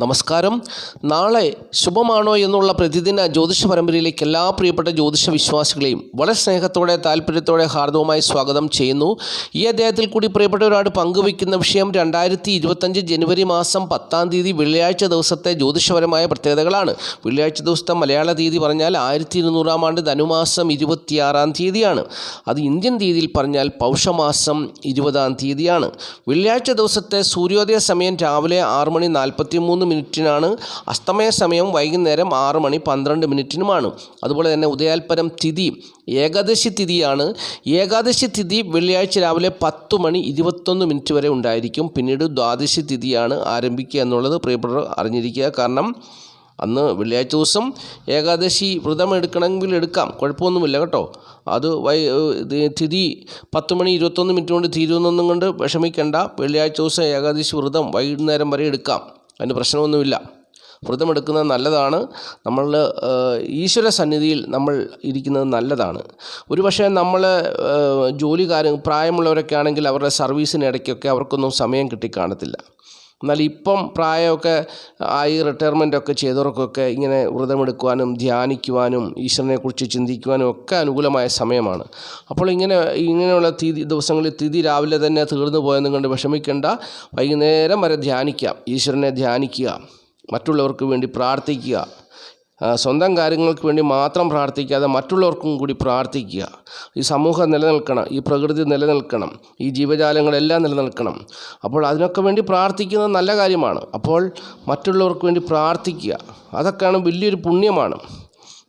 നമസ്കാരം. നാളെ ശുഭമാണോ എന്നുള്ള പ്രതിദിന ജ്യോതിഷ പരമ്പരയിലേക്ക് എല്ലാ പ്രിയപ്പെട്ട ജ്യോതിഷ വിശ്വാസികളെയും വളരെ സ്നേഹത്തോടെ താല്പര്യത്തോടെ ഹാർദവുമായി സ്വാഗതം ചെയ്യുന്നു. ഈ അദ്ദേഹത്തിൽ കൂടി പ്രിയപ്പെട്ട ഒരാട് പങ്കുവയ്ക്കുന്ന വിഷയം രണ്ടായിരത്തി ഇരുപത്തഞ്ച് ജനുവരി മാസം പത്താം തീയതി വെള്ളിയാഴ്ച ദിവസത്തെ ജ്യോതിഷപരമായ പ്രത്യേകതകളാണ്. വെള്ളിയാഴ്ച ദിവസത്തെ മലയാള തീയതി പറഞ്ഞാൽ ആയിരത്തി ഇരുന്നൂറാം ആണ്ട് ധനുമാസം ഇരുപത്തിയാറാം തീയതിയാണ്. അത് ഇന്ത്യൻ തീയതിയിൽ പറഞ്ഞാൽ പൗഷമാസം ഇരുപതാം തീയതിയാണ്. വെള്ളിയാഴ്ച ദിവസത്തെ സൂര്യോദയ സമയം രാവിലെ ആറ് മണി നാൽപ്പത്തി മൂന്ന് മിനിറ്റിനാണ് അസ്തമയ സമയം വൈകുന്നേരം ആറ് മണി പന്ത്രണ്ട് മിനിറ്റിനുമാണ്. അതുപോലെ തന്നെ ഉദയാൽപരം തിഥി ഏകാദശി തിഥിയാണ്. ഏകാദശി തിഥി വെള്ളിയാഴ്ച രാവിലെ പത്ത് മണി ഇരുപത്തൊന്ന് മിനിറ്റ് വരെ ഉണ്ടായിരിക്കും. പിന്നീട് ദ്വാദശി തിഥിയാണ് ആരംഭിക്കുക എന്നുള്ളത് പ്രിയപ്പെട്ടവർ അറിഞ്ഞിരിക്കുക. കാരണം അന്ന് വെള്ളിയാഴ്ച ദിവസം ഏകാദശി വ്രതം എടുക്കണമെങ്കിൽ എടുക്കാം. കുഴപ്പമൊന്നുമില്ല കേട്ടോ. അത് വൈ തിഥി പത്ത് മണി ഇരുപത്തൊന്ന് മിനിറ്റ് കൊണ്ട് തീരുമെന്നൊന്നും കൊണ്ട് വിഷമിക്കേണ്ട. വെള്ളിയാഴ്ച ദിവസം ഏകാദശി വ്രതം വൈകുന്നേരം വരെ എടുക്കാം. അതിന് പ്രശ്നമൊന്നുമില്ല. വ്രതമെടുക്കുന്നത് നല്ലതാണ്. നമ്മൾ ഈശ്വര സന്നിധിയിൽ നമ്മൾ ഇരിക്കുന്നത് നല്ലതാണ്. ഒരു പക്ഷേ നമ്മൾ കാര്യം പ്രായമുള്ളവരൊക്കെ ആണെങ്കിൽ അവരുടെ സർവീസിന് ഇടയ്ക്കൊക്കെ അവർക്കൊന്നും സമയം കിട്ടിക്കാണത്തില്ല എന്നാൽ ഇപ്പം പ്രായമൊക്കെ ആയി റിട്ടയർമെന്റ് ഒക്കെ ചെയ്തവർക്കൊക്കെ ഇങ്ങനെ വ്രതമെടുക്കുവാനും ധ്യാനിക്കുവാനും ഈശ്വരനെക്കുറിച്ച് ചിന്തിക്കുവാനും ഒക്കെ അനുകൂലമായ സമയമാണ്. അപ്പോൾ ഇങ്ങനെ ഇങ്ങനെയുള്ള തീതി ദിവസങ്ങളിൽ തിഥി രാവിലെ തന്നെ തീർന്നു പോയെന്നും കണ്ട് വിഷമിക്കേണ്ട. വൈകുന്നേരം വരെ ധ്യാനിക്കാം. ഈശ്വരനെ ധ്യാനിക്കുക. മറ്റുള്ളവർക്ക് വേണ്ടി പ്രാർത്ഥിക്കുക. സ്വന്തം കാര്യങ്ങൾക്ക് വേണ്ടി മാത്രം പ്രാർത്ഥിക്കാതെ മറ്റുള്ളവർക്കും കൂടി പ്രാർത്ഥിക്കുക. ഈ സമൂഹം നിലനിൽക്കണം ഈ പ്രകൃതി നിലനിൽക്കണം ഈ ജീവജാലങ്ങളെല്ലാം നിലനിൽക്കണം. അപ്പോൾ അതിനൊക്കെ വേണ്ടി പ്രാർത്ഥിക്കുന്നത് നല്ല കാര്യമാണ്. അപ്പോൾ മറ്റുള്ളവർക്ക് വേണ്ടി പ്രാർത്ഥിക്കുക. അതൊക്കെയാണ് വലിയൊരു പുണ്യമാണ്.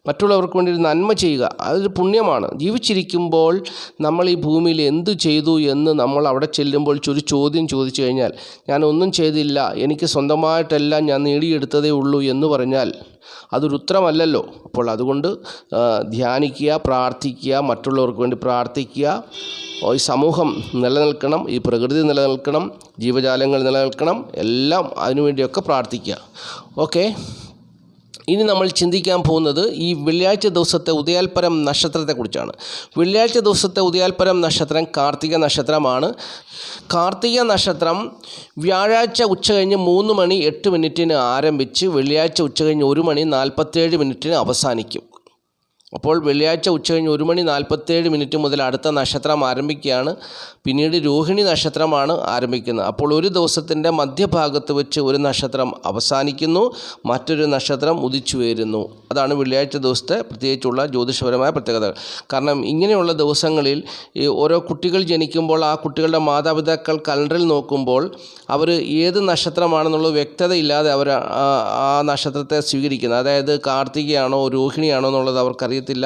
മറ്റുള്ളവർക്ക് വേണ്ടി നന്മ ചെയ്യുക. അതൊരു പുണ്യമാണ്. ജീവിച്ചിരിക്കുമ്പോൾ നമ്മൾ ഈ ഭൂമിയിൽ എന്തു ചെയ്തു എന്ന് നമ്മൾ അവിടെ ചെല്ലുമ്പോൾ ഒരു ചോദ്യം ചോദിച്ചു കഴിഞ്ഞാൽ ഞാൻ ഒന്നും ചെയ്തില്ല. എനിക്ക് സ്വന്തമായിട്ടെല്ലാം ഞാൻ നേടിയെടുത്തതേ ഉള്ളൂ എന്ന് പറഞ്ഞാൽ അതൊരു ഉത്തരമല്ലല്ലോ. അപ്പോൾ അതുകൊണ്ട് ധ്യാനിക്കുക പ്രാർത്ഥിക്കുക മറ്റുള്ളവർക്ക് വേണ്ടി പ്രാർത്ഥിക്കുക. ഈ സമൂഹം നിലനിൽക്കണം ഈ പ്രകൃതി നിലനിൽക്കണം ജീവജാലങ്ങൾ നിലനിൽക്കണം എല്ലാം അതിനുവേണ്ടിയൊക്കെ പ്രാർത്ഥിക്കുക. ഓക്കെ? ഇനി നമ്മൾ ചിന്തിക്കാൻ പോകുന്നത് ഈ വെള്ളിയാഴ്ച ദിവസത്തെ ഉദയാൽപരം നക്ഷത്രത്തെക്കുറിച്ചാണ്. വെള്ളിയാഴ്ച ദിവസത്തെ ഉദയാൽപരം നക്ഷത്രം കാർത്തിക നക്ഷത്രമാണ്. കാർത്തിക നക്ഷത്രം വ്യാഴാഴ്ച ഉച്ച കഴിഞ്ഞ് മൂന്ന് മണി എട്ട് മിനിറ്റിന് ആരംഭിച്ച് വെള്ളിയാഴ്ച ഉച്ച കഴിഞ്ഞ് ഒരു മണി നാൽപ്പത്തേഴ് മിനിറ്റിന് അവസാനിക്കും. അപ്പോൾ വെള്ളിയാഴ്ച ഉച്ചകഴിഞ്ഞ് ഒരു മണി നാൽപ്പത്തേഴ് മിനിറ്റ് മുതൽ അടുത്ത നക്ഷത്രം ആരംഭിക്കുകയാണ്. പിന്നീട് രോഹിണി നക്ഷത്രമാണ് ആരംഭിക്കുന്നത്. അപ്പോൾ ഒരു ദിവസത്തിന്റെ മധ്യഭാഗത്ത് വെച്ച് ഒരു നക്ഷത്രം അവസാനിക്കുന്നു. മറ്റൊരു നക്ഷത്രം ഉദിച്ചു വരുന്നു അതാണ് വെള്ളിയാഴ്ച ദിവസത്തെ പ്രത്യേകിച്ചുള്ള ജ്യോതിഷപരമായ പ്രത്യേകതകൾ കാരണം ഇങ്ങനെയുള്ള ദിവസങ്ങളിൽ ഓരോ കുട്ടികൾ ജനിക്കുമ്പോൾ ആ കുട്ടികളുടെ മാതാപിതാക്കൾ കലണ്ടറിൽ നോക്കുമ്പോൾ അവർ ഏത് നക്ഷത്രമാണെന്നുള്ളത് വ്യക്തതയില്ലാതെ അവർ ആ നക്ഷത്രത്തെ സ്വീകരിക്കുന്നത് അതായത് കാർത്തികയാണോ രോഹിണിയാണോ എന്നുള്ളത് അവർക്കറിയത്തില്ല.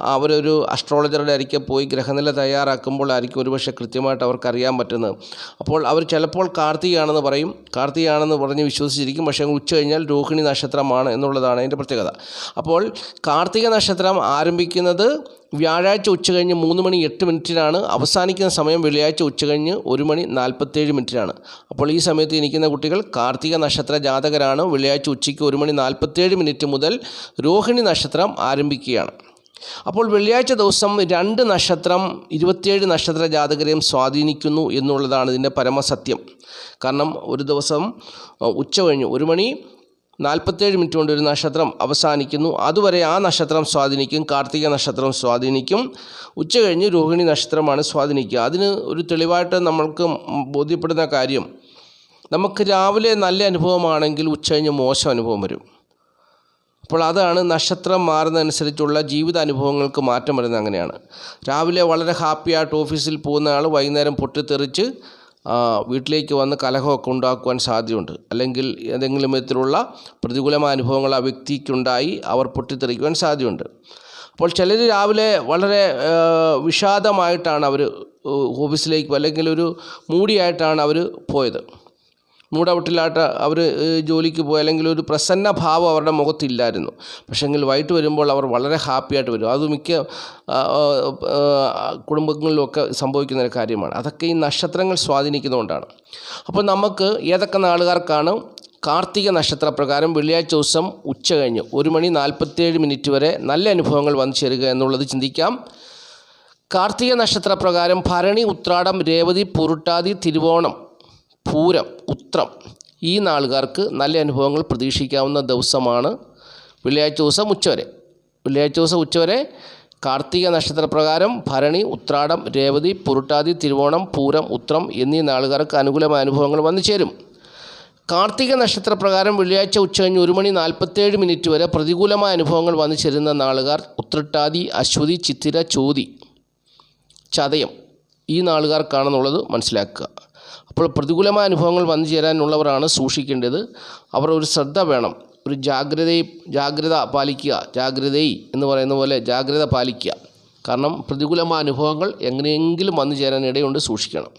അവരൊരു അസ്ട്രോളജറുടെ അരിക്കെ പോയി ഗ്രഹനില തയ്യാറാക്കുമ്പോൾ ആയിരിക്കും ഒരുപക്ഷെ കൃത്യമായിട്ട് അവർക്ക് അറിയാൻ പറ്റുന്നത്. അപ്പോൾ അവർ ചിലപ്പോൾ കാർത്തികയാണെന്ന് പറയും. കാർത്തികയാണെന്ന് പറഞ്ഞ് വിശ്വസിച്ചിരിക്കും. പക്ഷേ ഉച്ച കഴിഞ്ഞാൽ രോഹിണി നക്ഷത്രമാണ് എന്നുള്ളതാണ് അതിന്റെ പ്രത്യേകത. അപ്പോൾ കാർത്തിക നക്ഷത്രം ആരംഭിക്കുന്നത് വ്യാഴാഴ്ച ഉച്ച കഴിഞ്ഞ് മൂന്ന് മണി എട്ട് മിനിറ്റിനാണ്. അവസാനിക്കുന്ന സമയം വെള്ളിയാഴ്ച ഉച്ച കഴിഞ്ഞ് ഒരു മണി നാൽപ്പത്തേഴ് മിനിറ്റിനാണ്. അപ്പോൾ ഈ സമയത്ത് ഇരിക്കുന്ന കുട്ടികൾ കാർത്തിക നക്ഷത്ര ജാതകരാണ്. വെള്ളിയാഴ്ച ഉച്ചയ്ക്ക് ഒരു മണി നാൽപ്പത്തേഴ് മിനിറ്റ് മുതൽ രോഹിണി നക്ഷത്രം ആരംഭിക്കുകയാണ്. അപ്പോൾ വെള്ളിയാഴ്ച ദിവസം രണ്ട് നക്ഷത്രം ഇരുപത്തിയേഴ് നക്ഷത്ര ജാതകരെയും സ്വാധീനിക്കുന്നു എന്നുള്ളതാണ് ഇതിന്റെ പരമസത്യം. കാരണം ഒരു ദിവസം ഉച്ച കഴിഞ്ഞ് ഒരു മണി നാൽപ്പത്തേഴ് മിനിറ്റ് കൊണ്ട് ഒരു നക്ഷത്രം അവസാനിക്കുന്നു. അതുവരെ ആ നക്ഷത്രം സ്വാധീനിക്കും കാർത്തിക നക്ഷത്രം സ്വാധീനിക്കും. ഉച്ച കഴിഞ്ഞ് രോഹിണി നക്ഷത്രമാണ് സ്വാധീനിക്കുക. അതിന് ഒരു തെളിവായിട്ട് നമ്മൾക്ക് ബോധ്യപ്പെടുന്ന കാര്യം നമുക്ക് രാവിലെ നല്ല അനുഭവമാണെങ്കിൽ ഉച്ച കഴിഞ്ഞ് മോശം അനുഭവം വരും. അപ്പോൾ അതാണ് നക്ഷത്രം മാറുന്നതനുസരിച്ചുള്ള ജീവിത അനുഭവങ്ങൾക്ക് മാറ്റം വരുന്നത് അങ്ങനെയാണ്. രാവിലെ വളരെ ഹാപ്പിയായിട്ട് ഓഫീസിൽ പോകുന്ന ആൾ വൈകുന്നേരം പൊട്ടിത്തെറിച്ച് വീട്ടിലേക്ക് വന്ന് കലഹമൊക്കെ ഉണ്ടാക്കുവാൻ സാധ്യതയുണ്ട്. അല്ലെങ്കിൽ ഏതെങ്കിലും വിധത്തിലുള്ള പ്രതികൂലമായ അനുഭവങ്ങൾ ആ വ്യക്തിക്കുണ്ടായി അവർ പൊട്ടിത്തെറിക്കുവാൻ സാധ്യതയുണ്ട്. അപ്പോൾ ചിലർ രാവിലെ വളരെ വിഷാദമായിട്ടാണ് അവർ ഓഫീസിലേക്ക് അല്ലെങ്കിൽ ഒരു മൂടിയായിട്ടാണ് അവർ പോയത്. മൂടൗട്ടിലായിട്ട് അവർ ജോലിക്ക് പോയി അല്ലെങ്കിൽ ഒരു പ്രസന്ന ഭാവം അവരുടെ മുഖത്തില്ലായിരുന്നു. പക്ഷേങ്കിൽ വൈകിട്ട് വരുമ്പോൾ അവർ വളരെ ഹാപ്പിയായിട്ട് വരും. അത് മിക്ക കുടുംബങ്ങളിലുമൊക്കെ സംഭവിക്കുന്ന ഒരു കാര്യമാണ്. അതൊക്കെ ഈ നക്ഷത്രങ്ങൾ സ്വാധീനിക്കുന്നതുകൊണ്ടാണ്. അപ്പോൾ നമുക്ക് ഏതൊക്കെ നാളുകാർക്കാണ് കാർത്തിക നക്ഷത്രപ്രകാരം വെള്ളിയാഴ്ച ദിവസം ഉച്ച കഴിഞ്ഞ് ഒരു മണി നാൽപ്പത്തേഴ് മിനിറ്റ് വരെ നല്ല അനുഭവങ്ങൾ വന്നു ചേരുക എന്നുള്ളത് ചിന്തിക്കാം. കാർത്തിക നക്ഷത്രപ്രകാരം ഭരണി ഉത്രാടം രേവതി പുരുട്ടാതി തിരുവോണം പൂരം ഉത്രം ഈ നാളുകാർക്ക് നല്ല അനുഭവങ്ങൾ പ്രതീക്ഷിക്കാവുന്ന ദിവസമാണ് വെള്ളിയാഴ്ച ദിവസം ഉച്ചവരെ. വെള്ളിയാഴ്ച ദിവസം ഉച്ചവരെ കാർത്തിക നക്ഷത്രപ്രകാരം ഭരണി ഉത്രാടം രേവതി പുരുട്ടാതി തിരുവോണം പൂരം ഉത്രം എന്നീ നാളുകാർക്ക് അനുകൂലമായ അനുഭവങ്ങൾ വന്നു ചേരും. കാർത്തിക നക്ഷത്രപ്രകാരം വെള്ളിയാഴ്ച ഉച്ചകഴിഞ്ഞ് ഒരു മണി നാൽപ്പത്തേഴ് മിനിറ്റ് വരെ പ്രതികൂലമായ അനുഭവങ്ങൾ വന്നു ചേരുന്ന നാളുകാർ ഉത്രട്ടാതി അശ്വതി ചിത്തിര ചോതി ചതയം ഈ നാളുകാർക്കാണെന്നുള്ളത് മനസ്സിലാക്കുക. അപ്പോൾ പ്രതികൂലമായ അനുഭവങ്ങൾ വന്നു ചേരാനുള്ളവരാണ് സൂക്ഷിക്കേണ്ടത്. അവർ ഒരു ശ്രദ്ധ വേണം. ഒരു ജാഗ്രതയെ ജാഗ്രത പാലിക്കുക. ജാഗ്രതയി എന്ന് പറയുന്ന പോലെ ജാഗ്രത പാലിക്കുക. കാരണം പ്രതികൂലമായ അനുഭവങ്ങൾ എങ്ങനെയെങ്കിലും വന്നു ചേരാൻ ഇടയുണ്ട് സൂക്ഷിക്കണം.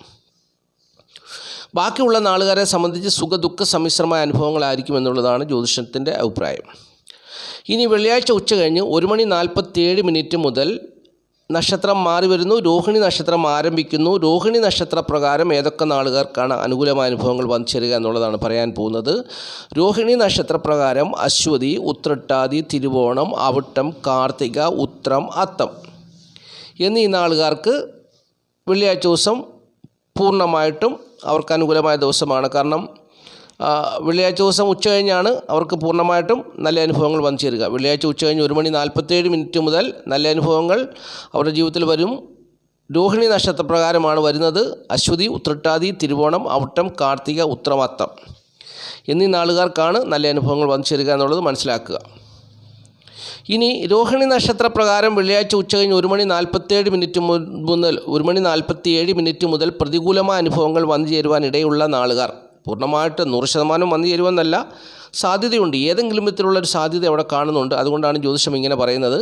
ബാക്കിയുള്ള നാളുകാരെ സംബന്ധിച്ച് സുഖ ദുഃഖ സമ്മിശ്രമായ അനുഭവങ്ങളായിരിക്കും എന്നുള്ളതാണ് ജ്യോതിഷത്തിന്റെ അഭിപ്രായം. ഇനി വെള്ളിയാഴ്ച ഉച്ച കഴിഞ്ഞ് ഒരു മണി നാൽപ്പത്തിയേഴ് മിനിറ്റ് മുതൽ നക്ഷത്രം മാറി വരുന്നു രോഹിണി നക്ഷത്രം ആരംഭിക്കുന്നു. രോഹിണി നക്ഷത്ര പ്രകാരം ഏതൊക്കെ നാളുകാർക്കാണ് അനുകൂലമായ അനുഭവങ്ങൾ വന്നു ചേരുക എന്നുള്ളതാണ് പറയാൻ പോകുന്നത്. രോഹിണി നക്ഷത്രപ്രകാരം അശ്വതി ഉത്രട്ടാതി തിരുവോണം അവിട്ടം കാർത്തിക ഉത്രം അത്തം എന്നീ നാളുകാർക്ക് വെള്ളിയാഴ്ച ദിവസം പൂർണമായിട്ടും അവർക്ക് അനുകൂലമായ ദിവസമാണ്. കാരണം വെള്ളിയാഴ്ച ദിവസം ഉച്ച കഴിഞ്ഞാണ് അവർക്ക് പൂർണമായിട്ടും നല്ല അനുഭവങ്ങൾ വന്നു ചേരുക. വെള്ളിയാഴ്ച ഉച്ച കഴിഞ്ഞ് ഒരു മണി നാൽപ്പത്തേഴ് മിനിറ്റ് മുതൽ നല്ല അനുഭവങ്ങൾ അവരുടെ ജീവിതത്തിൽ വരും. രോഹിണി നക്ഷത്രപ്രകാരമാണ് വരുന്നത്. അശ്വതി ഉത്രട്ടാതി തിരുവോണം ഔട്ടം കാർത്തിക ഉത്രമത്തം എന്നീ നാളുകാർക്കാണ് നല്ല അനുഭവങ്ങൾ വന്നു ചേരുക എന്നുള്ളത് മനസ്സിലാക്കുക. ഇനി രോഹിണി നക്ഷത്രപ്രകാരം വെള്ളിയാഴ്ച ഉച്ചകഴിഞ്ഞ് ഒരു മണി നാൽപ്പത്തേഴ് മിനിറ്റ് മുതൽ ഒരു മണി നാൽപ്പത്തിയേഴ് മിനിറ്റ് മുതൽ പ്രതികൂലമായ അനുഭവങ്ങൾ വന്നു ചേരുവാൻ ഇടയുള്ള നാളുകാർ. പൂർണമായിട്ട് നൂറ് ശതമാനം വന്നു ചേരുമെന്നല്ല സാധ്യതയുണ്ട്. ഏതെങ്കിലും വിധത്തിലുള്ളൊരു സാധ്യത അവിടെ കാണുന്നുണ്ട്. അതുകൊണ്ടാണ് ജ്യോതിഷം ഇങ്ങനെ പറയുന്നത്.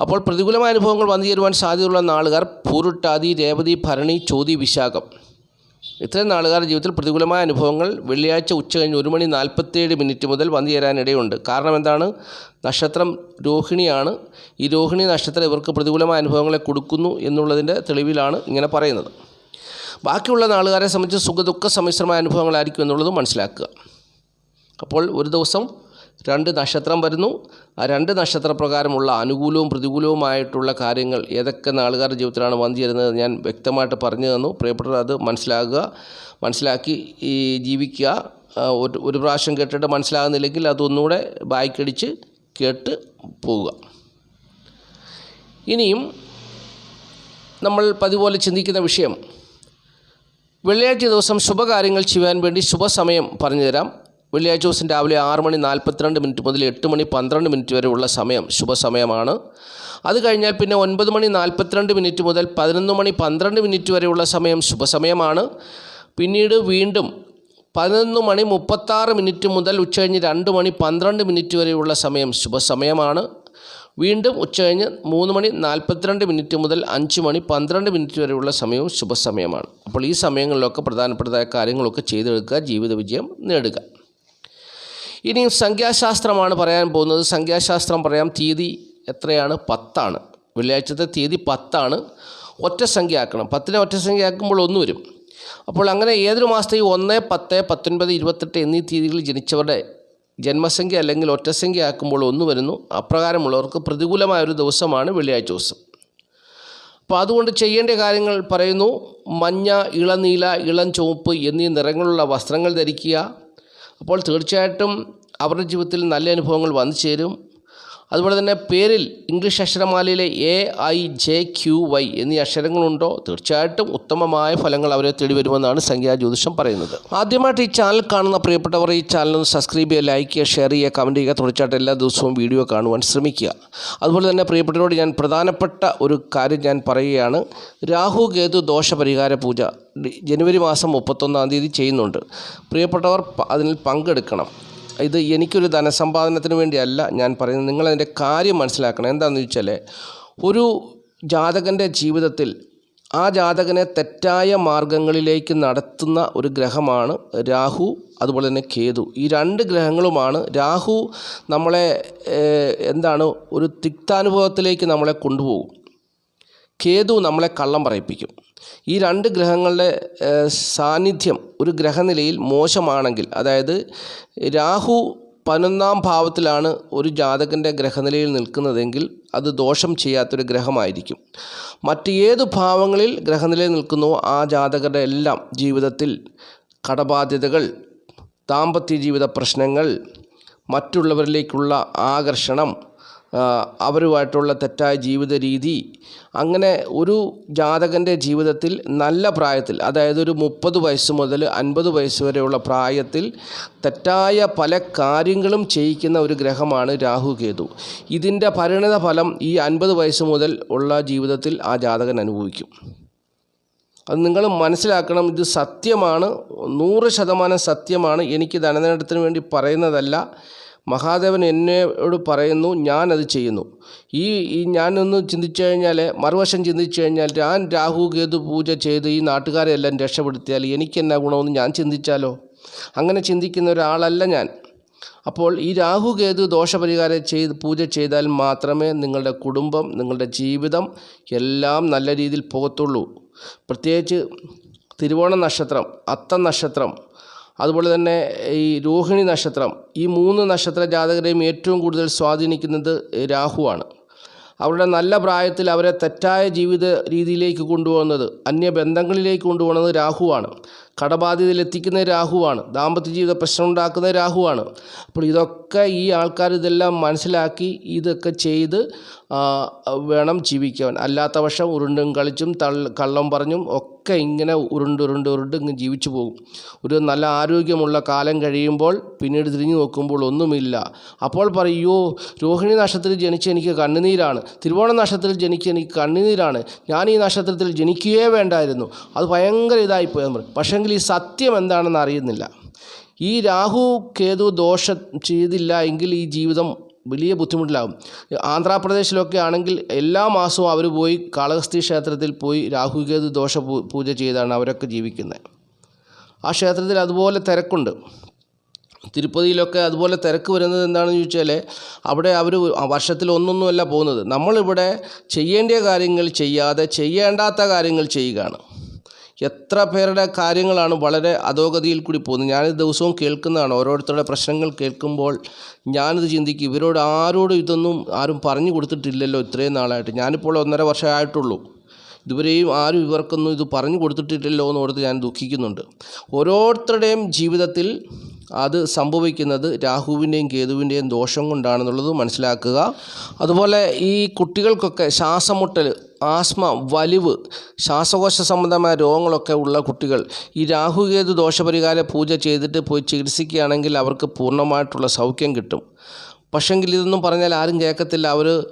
അപ്പോൾ പ്രതികൂലമായ അനുഭവങ്ങൾ വന്നു ചേരുവാൻ സാധ്യതയുള്ള നാളുകാർ പൂരുട്ടാതി രേവതി ഭരണി ചോതി വിശാഖം. ഇത്രയും നാളുകാരുടെ ജീവിതത്തിൽ പ്രതികൂലമായ അനുഭവങ്ങൾ വെള്ളിയാഴ്ച ഉച്ച കഴിഞ്ഞ് ഒരു മണി നാൽപ്പത്തേഴ് മിനിറ്റ് മുതൽ വന്നു ചേരാനിടയുണ്ട്. കാരണം എന്താണ്? നക്ഷത്രം രോഹിണിയാണ്. ഈ രോഹിണി നക്ഷത്രം ഇവർക്ക് പ്രതികൂലമായ അനുഭവങ്ങളെ കൊടുക്കുന്നു എന്നുള്ളതിന്റെ തെളിവിലാണ് ഇങ്ങനെ പറയുന്നത്. ബാക്കിയുള്ള നാളുകാരെ സംബന്ധിച്ച് സുഖദുഃഖ സമ്മിശ്രമായ അനുഭവങ്ങളായിരിക്കും എന്നുള്ളത് മനസ്സിലാക്കുക. അപ്പോൾ ഒരു ദിവസം രണ്ട് നക്ഷത്രം വരുന്നു. ആ രണ്ട് നക്ഷത്രപ്രകാരമുള്ള അനുകൂലവും പ്രതികൂലവുമായിട്ടുള്ള കാര്യങ്ങൾ ഏതൊക്കെ നാളുകാരുടെ ജീവിതത്തിലാണ് വന്നു ചേരുന്നത് ഞാൻ വ്യക്തമായിട്ട് പറഞ്ഞു തന്നു. പ്രിയപ്പെട്ടവർ അത് മനസ്സിലാക്കുക മനസ്സിലാക്കി ഈ ജീവിക്കുക. ഒരു ഒരു പ്രാവശ്യം കേട്ടിട്ട് മനസ്സിലാകുന്നില്ലെങ്കിൽ അതൊന്നുകൂടെ ബായ്ക്കടിച്ച് കേട്ട് പോവുക. ഇനിയും നമ്മൾ പതിപോലെ ചിന്തിക്കുന്ന വിഷയം വെള്ളിയാഴ്ച ദിവസം ശുഭകാര്യങ്ങൾ ചെയ്യാൻ വേണ്ടി ശുഭസമയം പറഞ്ഞുതരാം. വെള്ളിയാഴ്ച ദിവസം രാവിലെ ആറ് മണി നാൽപ്പത്തിരണ്ട് മിനിറ്റ് മുതൽ എട്ട് മണി പന്ത്രണ്ട് മിനിറ്റ് വരെ ഉള്ള സമയം ശുഭസമയമാണ്. അത് കഴിഞ്ഞാൽ പിന്നെ ഒൻപത് മണി നാൽപ്പത്തിരണ്ട് മിനിറ്റ് മുതൽ പതിനൊന്ന് മണി പന്ത്രണ്ട് മിനിറ്റ് വരെയുള്ള സമയം ശുഭസമയമാണ്. പിന്നീട് വീണ്ടും പതിനൊന്ന് മണി മുപ്പത്താറ് മിനിറ്റ് മുതൽ ഉച്ചകഴിഞ്ഞ് രണ്ട് മണി പന്ത്രണ്ട് മിനിറ്റ് വരെയുള്ള സമയം ശുഭസമയമാണ്. വീണ്ടും ഉച്ചകഴിഞ്ഞ് മൂന്ന് മണി നാൽപ്പത്തിരണ്ട് മിനിറ്റ് മുതൽ അഞ്ച് മണി പന്ത്രണ്ട് മിനിറ്റ് വരെയുള്ള സമയവും ശുഭസമയമാണ്. അപ്പോൾ ഈ സമയങ്ങളിലൊക്കെ പ്രധാനപ്പെട്ടതായ കാര്യങ്ങളൊക്കെ ചെയ്തെടുക്കുക ജീവിത വിജയം നേടുക. ഇനിയും സംഖ്യാശാസ്ത്രമാണ് പറയാൻ പോകുന്നത്. സംഖ്യാശാസ്ത്രം പറയാം തീയതി എത്രയാണ്? പത്താണ്. വെള്ളിയാഴ്ചത്തെ തീയതി പത്താണ്. ഒറ്റ സംഖ്യ ആക്കണം. പത്തിനെ ഒറ്റ സംഖ്യ ആക്കുമ്പോൾ ഒന്ന് വരും. അപ്പോൾ അങ്ങനെ ഏതൊരു മാസത്തെയും ഒന്ന് പത്ത് പത്തൊൻപത് ഇരുപത്തെട്ട് എന്നീ തീയതികളിൽ ജനിച്ചവരുടെ ജന്മസംഖ്യ അല്ലെങ്കിൽ ഒറ്റസംഖ്യ ആക്കുമ്പോൾ ഒന്ന് വരുന്നു. അപ്രകാരമുള്ളവർക്ക് പ്രതികൂലമായ ഒരു ദിവസമാണ് വെള്ളിയാഴ്ച ദിവസം. അപ്പോൾ അതുകൊണ്ട് ചെയ്യേണ്ട കാര്യങ്ങൾ പറയുന്നു. മഞ്ഞ ഇളനീല ഇളം ചുവപ്പ് എന്നീ നിറങ്ങളുള്ള വസ്ത്രങ്ങൾ ധരിക്കുക. അപ്പോൾ തീർച്ചയായിട്ടും അവരുടെ ജീവിതത്തിൽ നല്ല അനുഭവങ്ങൾ വന്നു ചേരും. അതുപോലെ തന്നെ പേരിൽ English അക്ഷരമാലയിലെ A I J Q Y എന്നീ അക്ഷരങ്ങളുണ്ടോ? തീർച്ചയായിട്ടും ഉത്തമമായ ഫലങ്ങൾ അവരെ തേടി വരുമെന്നാണ് സംഖ്യാ ജ്യോതിഷം പറയുന്നത്. ആദ്യമായിട്ട് ഈ ചാനൽ കാണുന്ന പ്രിയപ്പെട്ടവർ ഈ ചാനൽ ഒന്ന് സബ്സ്ക്രൈബ് ചെയ്യുക ലൈക്ക് ചെയ്യുക ഷെയർ ചെയ്യുക കമന്റ് ചെയ്യുക. തുടർച്ചയായിട്ട് എല്ലാ ദിവസവും വീഡിയോ കാണുവാൻ ശ്രമിക്കുക. അതുപോലെ തന്നെ പ്രിയപ്പെട്ടവരോട് ഞാൻ പ്രധാനപ്പെട്ട ഒരു കാര്യം ഞാൻ പറയുകയാണ്. രാഹു കേതു ദോഷ പരിഹാര പൂജ ജനുവരി മാസം മുപ്പത്തൊന്നാം തീയതി ചെയ്യുന്നുണ്ട്. പ്രിയപ്പെട്ടവർ അതിൽ പങ്കെടുക്കണം. ഇത് എനിക്കൊരു ധനസമ്പാദനത്തിന് വേണ്ടിയല്ല ഞാൻ പറയുന്നത്. നിങ്ങളതിന്റെ കാര്യം മനസ്സിലാക്കണം. എന്താണെന്ന് വെച്ചാൽ ഒരു ജാതകന്റെ ജീവിതത്തിൽ ആ ജാതകനെ തെറ്റായ മാർഗങ്ങളിലേക്ക് നടത്തുന്ന ഒരു ഗ്രഹമാണ് രാഹു അതുപോലെ തന്നെ കേതു. ഈ രണ്ട് ഗ്രഹങ്ങളുമാണ് രാഹു നമ്മളെ എന്താണ് ഒരു തിക്താനുഭവത്തിലേക്ക് നമ്മളെ കൊണ്ടുപോകും. കേതു നമ്മളെ കള്ളം പറയിപ്പിക്കും. ഈ രണ്ട് ഗ്രഹങ്ങളുടെ സാന്നിധ്യം ഒരു ഗ്രഹനിലയിൽ മോശമാണെങ്കിൽ അതായത് രാഹു പതിനൊന്നാം ഭാവത്തിലാണ് ഒരു ജാതകന്റെ ഗ്രഹനിലയിൽ നിൽക്കുന്നതെങ്കിൽ അത് ദോഷം ചെയ്യാത്തൊരു ഗ്രഹമായിരിക്കും. മറ്റ് ഏത് ഭാവങ്ങളിൽ ഗ്രഹനിലയിൽ നിൽക്കുന്നുവോ ആ ജാതകരുടെ എല്ലാം ജീവിതത്തിൽ കടബാധ്യതകൾ ദാമ്പത്യ ജീവിത പ്രശ്നങ്ങൾ മറ്റുള്ളവരിലേക്കുള്ള ആകർഷണം അവരുമായിട്ടുള്ള തെറ്റായ ജീവിത രീതി. അങ്ങനെ ഒരു ജാതകന്റെ ജീവിതത്തിൽ നല്ല പ്രായത്തിൽ അതായത് ഒരു മുപ്പത് വയസ്സ് മുതൽ അൻപത് വയസ്സ് വരെയുള്ള പ്രായത്തിൽ തെറ്റായ പല കാര്യങ്ങളും ചെയ്യിക്കുന്ന ഒരു ഗ്രഹമാണ് രാഹുകേതു ഇതിന്റെ പരിണിത ഫലം ഈ അൻപത് വയസ്സ് മുതൽ ഉള്ള ജീവിതത്തിൽ ആ ജാതകൻ അനുഭവിക്കും. അത് നിങ്ങൾ മനസ്സിലാക്കണം ഇത് സത്യമാണ് നൂറ് ശതമാനം സത്യമാണ്. എനിക്ക് ധനനേട്ടത്തിന് വേണ്ടി പറയുന്നതല്ല. മഹാദേവൻ എന്നോട് പറയുന്നു ഞാനത് ചെയ്യുന്നു. ഈ ഈ ഞാനൊന്ന് ചിന്തിച്ചു കഴിഞ്ഞാൽ മറുവശം ചിന്തിച്ചു കഴിഞ്ഞാൽ ഞാൻ രാഹു കേതു പൂജ ചെയ്ത് ഈ നാട്ടുകാരെ എല്ലാം രക്ഷപ്പെടുത്തിയാൽ എനിക്ക് എന്നാ ഗുണമെന്ന് ഞാൻ ചിന്തിച്ചാലോ? അങ്ങനെ ചിന്തിക്കുന്ന ഒരാളല്ല ഞാൻ. അപ്പോൾ ഈ രാഹു കേതു ദോഷപരിഹാരം ചെയ്ത് പൂജ ചെയ്താൽ മാത്രമേ നിങ്ങളുടെ കുടുംബം നിങ്ങളുടെ ജീവിതം എല്ലാം നല്ല രീതിയിൽ പോകത്തുള്ളൂ. പ്രത്യേകിച്ച് തിരുവോണ നക്ഷത്രം അത്ത നക്ഷത്രം അതുപോലെ തന്നെ ഈ രോഹിണി നക്ഷത്രം ഈ മൂന്ന് നക്ഷത്ര ജാതകരെയും ഏറ്റവും കൂടുതൽ സ്വാധീനിക്കുന്നത് രാഹുവാണ്. അവരുടെ നല്ല പ്രായത്തിൽ അവരെ തെറ്റായ ജീവിത രീതിയിലേക്ക് കൊണ്ടുപോകുന്നത് അന്യബന്ധങ്ങളിലേക്ക് കൊണ്ടുപോകുന്നത് രാഹുവാണ്. കടബാധ്യതയിൽ എത്തിക്കുന്നത് രാഹുവാണ്. ദാമ്പത്യ ജീവിത പ്രശ്നം ഉണ്ടാക്കുന്ന രാഹുവാണ്. അപ്പോൾ ഇതൊക്കെ ഈ ആൾക്കാർ ഇതെല്ലാം മനസ്സിലാക്കി ഇതൊക്കെ ചെയ്ത് വേണം ജീവിക്കാൻ അല്ലാത്ത പക്ഷം ഉരുണ്ടും കളിച്ചും തള്ള കള്ളം പറഞ്ഞും ഒക്കെ ഇങ്ങനെ ഉരുണ്ട് ഉരുണ്ട് ഉരുണ്ട് ഇങ്ങ് ജീവിച്ചു പോകും. ഒരു നല്ല ആരോഗ്യമുള്ള കാലം കഴിയുമ്പോൾ പിന്നീട് തിരിഞ്ഞു നോക്കുമ്പോൾ ഒന്നുമില്ല. അപ്പോൾ പറയോ രോഹിണി നക്ഷത്രത്തിൽ ജനിച്ച എനിക്ക് കണ്ണുനീരാണ്. തിരുവോണ നക്ഷത്രത്തിൽ ജനിച്ച എനിക്ക് കണ്ണുനീരാണ്. ഞാൻ ഈ നക്ഷത്രത്തിൽ ജനിക്കുകയേ വേണ്ടായിരുന്നു. അത് ഭയങ്കര ഇതായിപ്പോയി. നമ്മൾ പക്ഷേങ്കിൽ ഈ സത്യം എന്താണെന്ന് അറിയുന്നില്ല. ഈ രാഹു കേതു ദോഷം ചെയ്തില്ല എങ്കിൽ ഈ ജീവിതം വലിയ ബുദ്ധിമുട്ടിലാകും. ആന്ധ്രാപ്രദേശിലൊക്കെ ആണെങ്കിൽ എല്ലാ മാസവും അവർ പോയി കാളഹസ്തി ക്ഷേത്രത്തിൽ പോയി രാഹു കേതു ദോഷ പൂജ ചെയ്താണ് അവരൊക്കെ ജീവിക്കുന്നത് ആ ക്ഷേത്രത്തിൽ അതുപോലെ തിരക്കുണ്ട്. തിരുപ്പതിയിലൊക്കെ അതുപോലെ തിരക്ക് വരുന്നത് എന്താണെന്ന് ചോദിച്ചാൽ അവിടെ അവർ വർഷത്തിൽ ഒന്നൊന്നുമല്ല പോകുന്നത്. നമ്മളിവിടെ ചെയ്യേണ്ട കാര്യങ്ങൾ ചെയ്യാതെ ചെയ്യേണ്ടാത്ത കാര്യങ്ങൾ ചെയ്യുകയാണ്. എത്ര പേരുടെ കാര്യങ്ങളാണ് വളരെ അധോഗതിയിൽ കൂടി പോകുന്നത്. ഞാനിത് ദിവസവും കേൾക്കുന്നതാണ്. ഓരോരുത്തരുടെ പ്രശ്നങ്ങൾ കേൾക്കുമ്പോൾ ഞാനിത് ചിന്തിക്കും ഇവരോട് ആരോടും ഇതൊന്നും ആരും പറഞ്ഞു കൊടുത്തിട്ടില്ലല്ലോ ഇത്രയും നാളായിട്ട്. ഞാനിപ്പോൾ ഒന്നര വർഷമായിട്ടുള്ളൂ ഇതുവരെയും ആരും ഇവർക്കൊന്നും ഇത് പറഞ്ഞു കൊടുത്തിട്ടില്ലല്ലോ എന്ന് ഓർത്ത് ഞാൻ ദുഃഖിക്കുന്നുണ്ട്. ഓരോരുത്തരുടെയും ജീവിതത്തിൽ അത് സംഭവിക്കുന്നത് രാഹുവിന്റെയും കേതുവിന്റെയും ദോഷം കൊണ്ടാണെന്നുള്ളത് മനസ്സിലാക്കുക. അതുപോലെ ഈ കുട്ടികൾക്കൊക്കെ ശ്വാസമുട്ടൽ ആസ്മ വലിവ് ശ്വാസകോശ സംബന്ധമായ രോഗങ്ങളൊക്കെ ഉള്ള കുട്ടികൾ ഈ രാഹുകേതു ദോഷപരിഹാര പൂജ ചെയ്തിട്ട് പോയി ചികിത്സിക്കുകയാണെങ്കിൽ അവർക്ക് പൂർണമായിട്ടുള്ള സൗഖ്യം കിട്ടും. പക്ഷെങ്കിൽ ഇതൊന്നും പറഞ്ഞാൽ ആരും കേൾക്കത്തില്ല. അവർ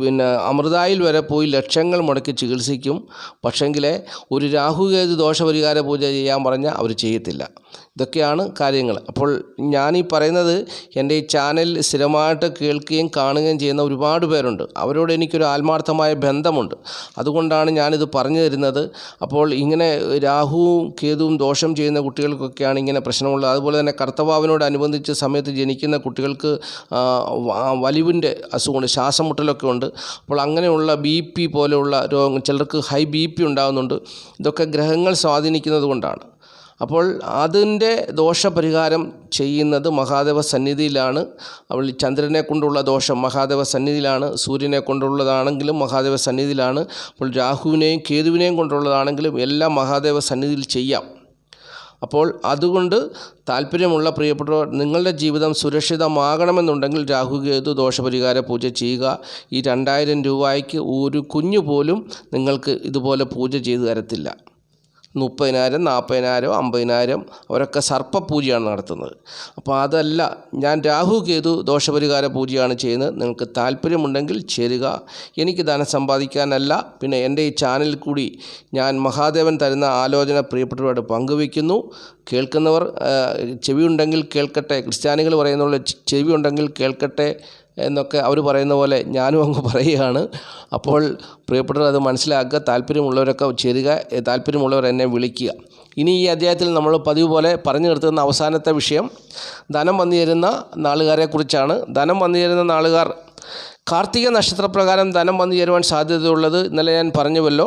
പിന്നെ അമൃതായിൽ വരെ പോയി ലക്ഷങ്ങൾ മുടക്കി ചികിത്സിക്കും. പക്ഷെങ്കിൽ ഒരു രാഹുകേതു ദോഷപരിഹാര പൂജ ചെയ്യാൻ പറഞ്ഞാൽ അവർ ചെയ്യത്തില്ല. ഇതൊക്കെയാണ് കാര്യങ്ങൾ. അപ്പോൾ ഞാനീ പറയുന്നത് എന്റെ ഈ ചാനൽ സ്ഥിരമായിട്ട് കേൾക്കുകയും കാണുകയും ചെയ്യുന്ന ഒരുപാട് പേരുണ്ട്. അവരോട് എനിക്കൊരു ആത്മാർത്ഥമായ ബന്ധമുണ്ട്. അതുകൊണ്ടാണ് ഞാനിത് പറഞ്ഞു തരുന്നത്. അപ്പോൾ ഇങ്ങനെ രാഹുവും കേതുവും ദോഷം ചെയ്യുന്ന കുട്ടികൾക്കൊക്കെയാണ് ഇങ്ങനെ പ്രശ്നമുള്ളത്. അതുപോലെ തന്നെ കർത്തവാവിനോടനുബന്ധിച്ച് സമയത്ത് ജനിക്കുന്ന കുട്ടികൾക്ക് വലിവിന്റെ അസുഖമുണ്ട്. ശ്വാസം മുട്ടലൊക്കെ ഉണ്ട്. അപ്പോൾ അങ്ങനെയുള്ള ബി പി പോലെയുള്ള രോഗങ്ങൾ ചിലർക്ക് ഹൈ ബി പി ഉണ്ടാകുന്നുണ്ട്. ഇതൊക്കെ ഗ്രഹങ്ങൾ സ്വാധീനിക്കുന്നത് കൊണ്ടാണ്. അപ്പോൾ അതിന്റെ ദോഷപരിഹാരം ചെയ്യുന്നത് മഹാദേവ സന്നിധിയിലാണ്. അവൾ ചന്ദ്രനെ കൊണ്ടുള്ള ദോഷം മഹാദേവ സന്നിധിയിലാണ്. സൂര്യനെ കൊണ്ടുള്ളതാണെങ്കിലും മഹാദേവ സന്നിധിയിലാണ്. അപ്പോൾ രാഹുവിനെയും കേതുവിനെയും കൊണ്ടുള്ളതാണെങ്കിലും എല്ലാം മഹാദേവ സന്നിധിയിൽ ചെയ്യാം. അപ്പോൾ അതുകൊണ്ട് താല്പര്യമുള്ള പ്രിയപ്പെട്ടവർ നിങ്ങളുടെ ജീവിതം സുരക്ഷിതമാകണമെന്നുണ്ടെങ്കിൽ രാഹുകേതു ദോഷപരിഹാര പൂജ ചെയ്യുക. ഈ രണ്ടായിരം രൂപയ്ക്ക് ഒരു കുഞ്ഞു പോലും നിങ്ങൾക്ക് ഇതുപോലെ പൂജ ചെയ്തു തരത്തില്ല. മുപ്പതിനായിരം നാൽപ്പതിനായിരം അമ്പതിനായിരം അവരൊക്കെ സർപ്പപൂജയാണ് നടത്തുന്നത്. അപ്പോൾ അതല്ല ഞാൻ രാഹു കേതു ദോഷപരിഹാര പൂജയാണ് ചെയ്യുന്നത്. നിങ്ങൾക്ക് താല്പര്യമുണ്ടെങ്കിൽ ചേരുക. എനിക്ക് ധനം സമ്പാദിക്കാനല്ല. പിന്നെ എന്റെ ഈ ചാനലിൽ കൂടി ഞാൻ മഹാദേവൻ തരുന്ന ആലോചന പ്രിയപ്പെട്ടവരോട് പങ്കുവയ്ക്കുന്നു. കേൾക്കുന്നവർ ചെവിയുണ്ടെങ്കിൽ കേൾക്കട്ടെ. ക്രിസ്ത്യാനികൾ പറയുന്നുള്ള ചെവിയുണ്ടെങ്കിൽ കേൾക്കട്ടെ. എന്നൊക്കെ അവർ പറയുന്ന പോലെ ഞാനും അങ്ങ് പറയുകയാണ്. അപ്പോൾ പ്രിയപ്പെട്ടവർ അത് മനസ്സിലാക്കുക താല്പര്യമുള്ളവരൊക്കെ ചേരുക താല്പര്യമുള്ളവർ എന്നെ വിളിക്കുക. ഇനി ഈ അധ്യായത്തിൽ നമ്മൾ പതിവ് പോലെ പറഞ്ഞു നിർത്തുന്ന അവസാനത്തെ വിഷയം ധനം വന്നു ചേരുന്ന നാളുകാരെക്കുറിച്ചാണ് ധനം വന്നു ചേരുന്ന നാളുകാർ കാർത്തിക നക്ഷത്രപ്രകാരം ധനം വന്നു ചേരുവാൻ സാധ്യതയുള്ളത് ഇന്നലെ ഞാൻ പറഞ്ഞുവല്ലോ.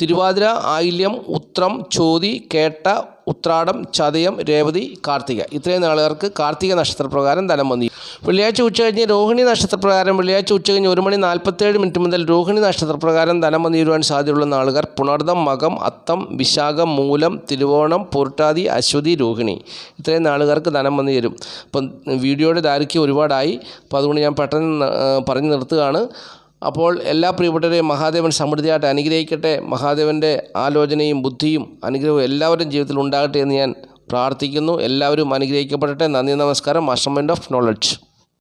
തിരുവാതിര ആയില്യം ഉത്രം ചോതി കേട്ട ഉത്രാടം ചതയം രേവതി കാർത്തിക. ഇത്രയും നാളുകാർക്ക് കാർത്തിക നക്ഷത്രപ്രകാരം ധനം വന്നു. വെള്ളിയാഴ്ച ഉച്ചകഴിഞ്ഞ് രോഹിണി നക്ഷത്രപ്രകാരം വെള്ളിയാഴ്ച ഉച്ചകഴിഞ്ഞ് ഒരു മണി നാൽപ്പത്തേഴ് മിനിറ്റ് മുതൽ രോഹിണി നക്ഷത്രപ്രകാരം ധനം വന്നു തീരുവാൻ സാധ്യതയുള്ള നാളുകാർ പുണർദം മകം അത്തം വിശാഖം മൂലം തിരുവോണം പൂർട്ടാതി അശ്വതി രോഹിണി. ഇത്രയും നാളുകാർക്ക് ധനം വന്നു തരും അപ്പം വീഡിയോയുടെ ദൈർഘ്യം ഒരുപാടായി. അപ്പോൾ അതുകൊണ്ട് ഞാൻ പെട്ടെന്ന് പറഞ്ഞു നിർത്തുകയാണ്. അപ്പോൾ എല്ലാ പ്രിയപ്പെട്ടവരെയും മഹാദേവൻ സമൃദ്ധിയായിട്ട് അനുഗ്രഹിക്കട്ടെ. മഹാദേവന്റെ ആലോചനയും ബുദ്ധിയും അനുഗ്രഹവും എല്ലാവരുടെയും ജീവിതത്തിൽ ഉണ്ടാകട്ടെ എന്ന് ഞാൻ പ്രാർത്ഥിക്കുന്നു. എല്ലാവരും അനുഗ്രഹിക്കപ്പെടട്ടെ. നന്ദി നമസ്കാരം. Master of knowledge